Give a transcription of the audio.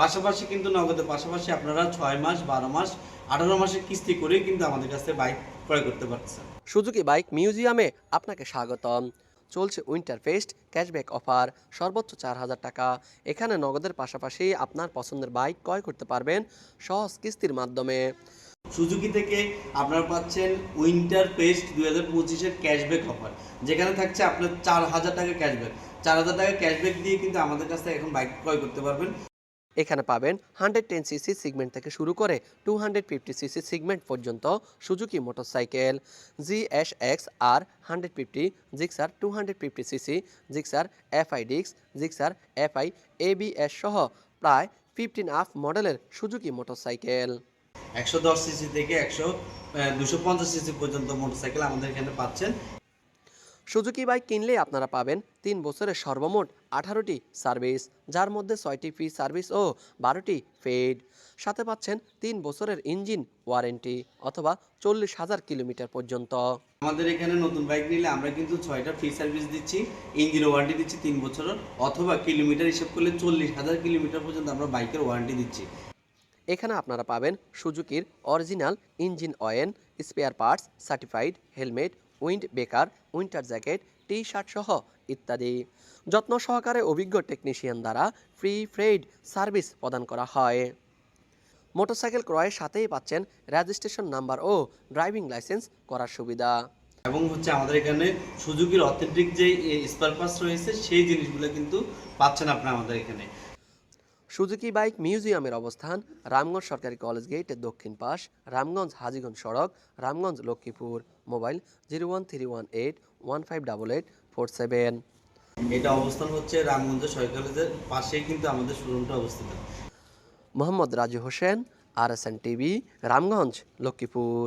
পাশাপাশি কিন্তু নগদের পাশাপাশি আপনারা ছয় মাস বারো মাস আঠারো মাসের কিস্তি করে কিন্তু আমাদের কাছ থেকে বাইক ক্রয় করতে পারছেন সুজুকি বাইক মিউজিয়ামে আপনাকে স্বাগতম। চলছে উইন্টার ফেস্ট ক্যাশব্যাক অফার সর্বোচ্চ চার হাজার টাকা। এখানে নগদের পাশাপাশি আপনার পছন্দের বাইক ক্রয় করতে পারবেন সহজ কিস্তির মাধ্যমে। সুজুকি থেকে আপনারা পাচ্ছেন উইন্টার পেস্ট দুই হাজার পঁচিশের ক্যাশব্যাক অফার যেখানে থাকছে আপনার চার হাজার টাকা ক্যাশব্যাক। চার হাজার টাকা ক্যাশব্যাক দিয়ে কিন্তু আমাদের কাছ থেকে এখন বাইক ক্রয় করতে পারবেন। এখানে পাবেন হান্ড্রেড টেন সিসি সিগমেন্ট থেকে শুরু করে two hundred fifty CC segment পর্যন্ত Suzuki motorcycle, G S X R hundred fifty, Gixxer two hundred fifty CC, Gixxer FI ডিক্স জিক্সার এফআই এবিএস সহ প্রায় ফিফটিন আফ মডেলের সুজুকি মোটরসাইকেল। একশো দশ সিসি থেকে একশো দুশো পঞ্চাশ সিসি পর্যন্ত মোটরসাইকেল আমাদের এখানে পাচ্ছেন। সুজুকি বাইক কিনলে আপনারা পাবেন তিন বছরের সর্বমোট আঠারোটি সার্ভিস যার মধ্যে ছয়টি ফ্রি সার্ভিস ও বারোটি ফেড সাথে পাচ্ছেন তিন বছরের ইঞ্জিন ওয়ারেন্টি অথবা চল্লিশ হাজার কিলোমিটার পর্যন্ত। আমাদের এখানে নতুন বাইক নিলে আমরা কিন্তু ছয়টা ফ্রি সার্ভিস দিচ্ছি ইঞ্জিন ওয়ারেন্টি দিচ্ছি তিন বছরের অথবা কিলোমিটার হিসাব করলে চল্লিশ হাজার কিলোমিটার পর্যন্ত আমরা বাইকের ওয়ারেন্টি দিচ্ছি। এখানে আপনারা পাবেন সুজুকির original engine oil spare parts certified helmet windbreaker, winter jacket T shirt সহ ইত্যাদি। যত্ন সহকারে অভিজ্ঞ টেকনিশিয়ান দ্বারা ফ্রি ফ্রেড সার্ভিস প্রদান করা হয়। মোটরসাইকেল ক্রয়ের সাথেই পাচ্ছেন রেজিস্ট্রেশন নাম্বার ও ড্রাইভিং লাইসেন্স করার সুবিধা। এবং হচ্ছে আমাদের এখানে সুজুকির অথেন্টিক যে স্পার পাস রয়েছে, সেই জিনিসগুলো কিন্তু পাচ্ছেন আপনারা আমাদের এখানে। সুজুকি বাইক মিউজিয়ামের অবস্থান রামগঞ্জ সরকারি কলেজ গেটের দক্ষিণ পাশ রামগঞ্জ হাজিগঞ্জ সড়ক Ramganj Lakshmipur mobile zero one three one eight one five double eight four seven. এটা অবস্থান হচ্ছে রামগঞ্জ সরকারি কলেজের পাশেই কিন্তু আমাদের শোরুমটা অবস্থিত। Mohammad Raju Hossain R S N TV Ramganj Lakshmipur.